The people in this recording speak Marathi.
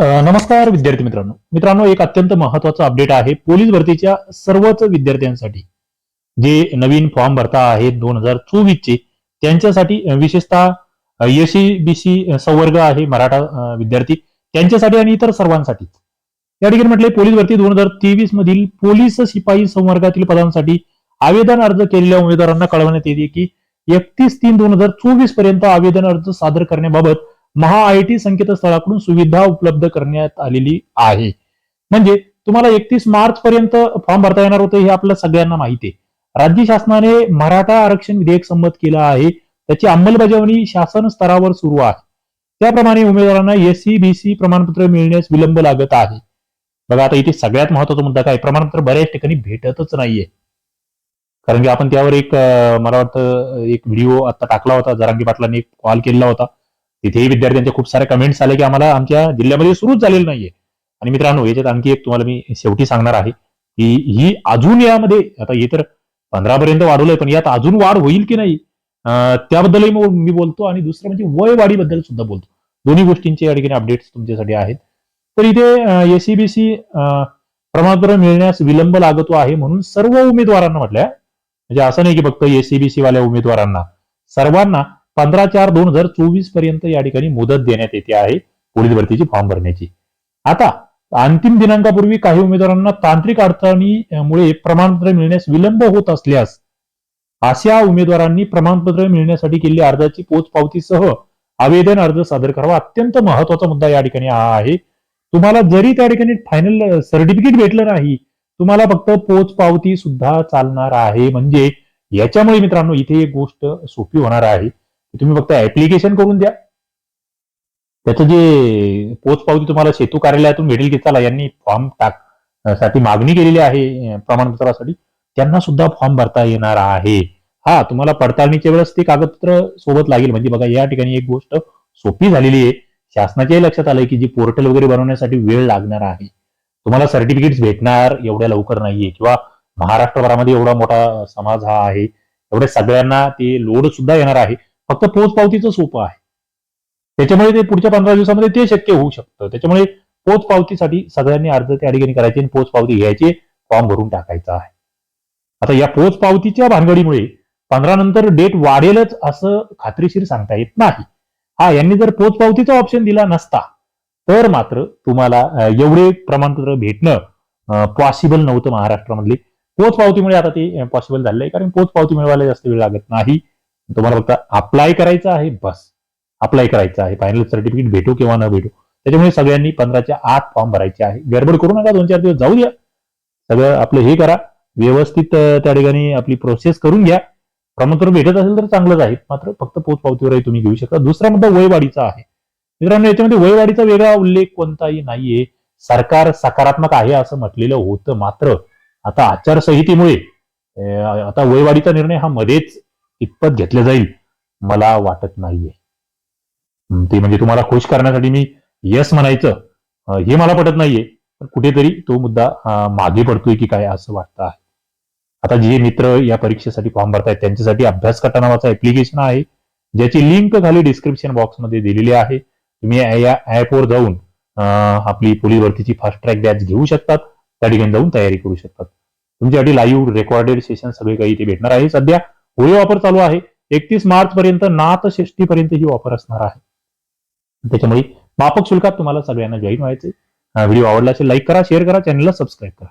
नमस्कार विद्यार्थी मित्रांनो. मित्रांनो एक अत्यंत महत्त्वाचा अपडेट आहे पोलीस भरतीच्या सर्वच विद्यार्थ्यांसाठी. जे नवीन फॉर्म भरता आहेत दोन हजार चोवीसचे त्यांच्यासाठी विशेषतः एसी बीसी संवर्ग आहे मराठा विद्यार्थी. त्यांच्यासाठी आणि इतर सर्वांसाठी. या ठिकाणी म्हटले पोलीस भरती दोन हजार तेवीस मधील पोलीस शिपाई संवर्गातील पदांसाठी आवेदन अर्ज केलेल्या उमेदवारांना कळवण्यात येते की एकतीस तीन दोन हजार चोवीसपर्यंत आवेदन अर्ज सादर करण्याबाबत महा आय टी संकेतस्थळाकडून सुविधा उपलब्ध करण्यात आलेली आहे. म्हणजे तुम्हाला एकतीस मार्च पर्यंत फॉर्म भरता येणार होतं हे आपल्या सगळ्यांना माहिती आहे. राज्य शासनाने मराठा आरक्षण विधेयक संमत केलं आहे. त्याची अंमलबजावणी शासन स्तरावर सुरू आहे. त्याप्रमाणे उमेदवारांना एससी बीसी प्रमाणपत्र मिळण्यास विलंब लागत आहे. बघा आता इथे सगळ्यात महत्त्वाचा मुद्दा काय? प्रमाणपत्र बऱ्याच ठिकाणी भेटतच नाहीये. कारण की आपण त्यावर एक मला वाटतं एक व्हिडिओ आता टाकला होता जरांगी पाटलांनी एक कॉल केला होता. तिथेही विद्यार्थ्यांचे खूप सारे कमेंट्स आले की आम्हाला आमच्या जिल्ह्यामध्ये सुरूच झालेलं नाहीये. आणि मित्रांनो याच्यात आणखी एक तुम्हाला मी शेवटी सांगणार आहे की ही अजून यामध्ये आता हे तर पंधरा पर्यंत वाढवलंय पण यात अजून वाढ होईल की नाही त्याबद्दलही मी बोलतो आणि दुसरं म्हणजे वय वाढीबद्दल सुद्धा बोलतो. दोन्ही गोष्टींचे या ठिकाणी अपडेट्स तुमच्यासाठी आहेत. तर इथे एसीबीसी प्रमाणपत्र मिळण्यास विलंब लागतो आहे म्हणून सर्व उमेदवारांना म्हटल्या. म्हणजे असं नाही की फक्त एसीबीसी वाल्या उमेदवारांना सर्वांना पंधरा चार दोन हजार चोवीसपर्यंत या ठिकाणी मुदत देण्यात येते आहे पोलीस भरतीची फॉर्म भरण्याची. आता अंतिम दिनांकापूर्वी काही उमेदवारांना तांत्रिक अडचणीमुळे प्रमाणपत्र मिळण्यास विलंब होत असल्यास अशा उमेदवारांनी प्रमाणपत्र मिळण्यासाठी केलेल्या अर्जाची पोचपावतीसह आवेदन अर्ज सादर करावा अत्यंत महत्त्वाचा मुद्दा या ठिकाणी हा आहे. तुम्हाला जरी त्या ठिकाणी फायनल सर्टिफिकेट भेटलं नाही तुम्हाला फक्त पोचपावती सुद्धा चालणार आहे. म्हणजे याच्यामुळे मित्रांनो इथे एक गोष्ट सोपी होणार आहे. तुम्ही फक्त ऍप्लिकेशन करून द्या. त्याचं जे पोच पावती तुम्हाला सेतू कार्यालयातून भेटेल की चला यांनी फॉर्म टाकसाठी मागणी केलेली आहे प्रमाणपत्रासाठी त्यांना सुद्धा फॉर्म भरता येणार आहे. हा तुम्हाला पडताळणीच्या वेळेस ते कागदपत्र सोबत लागेल. म्हणजे बघा या ठिकाणी एक गोष्ट सोपी झालेली आहे. शासनाच्याही लक्षात आलंय की जी पोर्टल वगैरे बनवण्यासाठी वेळ लागणार आहे. तुम्हाला सर्टिफिकेट्स भेटणार एवढ्या लवकर नाहीये. किंवा महाराष्ट्रभरामध्ये एवढा मोठा समाज हा आहे. एवढ्या सगळ्यांना ते लोड सुद्धा येणार आहे. फक्त पोचपावतीचं सोपं आहे. त्याच्यामुळे ते पुढच्या पंधरा दिवसामध्ये ते शक्य होऊ शकतं. त्याच्यामुळे पोचपावतीसाठी सगळ्यांनी अर्ज त्या ठिकाणी करायचे आणि पोचपावती घ्यायची फॉर्म भरून टाकायचा आहे. आता या पोचपावतीच्या भानगडीमुळे पंधरा नंतर डेट वाढेलच असं खात्रीशीर सांगता येत नाही. हा यांनी जर पोचपावतीचा ऑप्शन दिला नसता तर मात्र तुम्हाला एवढे प्रमाणपत्र भेटणं पॉसिबल नव्हतं महाराष्ट्रामधले. पोचपावतीमुळे आता ते पॉसिबल झालंय कारण पोचपावती मिळवायला जास्त वेळ लागत नाही. तुम्हाला फक्त अप्लाय करायचं आहे बस. अप्लाय करायचं आहे. फायनल सर्टिफिकेट भेटू किंवा न भेटू. त्याच्यामुळे सगळ्यांनी पंधराच्या आत फॉर्म भरायचे आहे. गडबड करू नका दोन चार दिवस जाऊ द्या. सगळं आपलं हे करा. व्यवस्थित त्या ठिकाणी आपली प्रोसेस करून घ्या. प्रमाणपत्र भेटत असेल तर चांगलंच आहे. मात्र फक्त पोचपावतीवरही तुम्ही घेऊ शकता. दुसरा मुद्दा वयवाढीचा आहे. मित्रांनो याच्यामध्ये वयवाढीचा वेगळा उल्लेख कोणताही नाहीये. सरकार सकारात्मक आहे असं म्हटलेलं होतं मात्र आता आचारसंहितेमुळे आता वयवाढीचा निर्णय हा मध्येच इतपत घेतलं जाईल मला वाटत नाहीये. ते म्हणजे तुम्हाला खुश करण्यासाठी मी यस म्हणायचं हे मला पटत नाहीये. पण कुठेतरी तो मुद्दा मागे पडतोय की काय असं वाटतं आहे. आता जे मित्र या परीक्षेसाठी फॉर्म भरतायत त्यांच्यासाठी अभ्यास करता नावाचं ऍप्लिकेशन आहे ज्याची लिंक खाली डिस्क्रिप्शन बॉक्समध्ये दिलेली आहे. तुम्ही या ऍपवर जाऊन आपली पोलीस भरतीची फास्ट ट्रॅक बॅच घेऊ शकतात त्या ठिकाणी जाऊन तयारी करू शकतात. तुमच्यासाठी लाईव्ह रेकॉर्डेड सेशन सगळे काही इथे भेटणार आहे. सध्या होळी ऑफर चालू आहे. एकतीस मार्च पर्यंत नाथ पर्यंत ही ऑफर असणार आहे. त्याच्यामुळे माफक शुल्कात तुम्हाला सगळ्यांना जॉईन व्हायचे व्हिडिओ आवडला असेल लाईक करा शेअर करा चॅनलला सबस्क्राईब करा.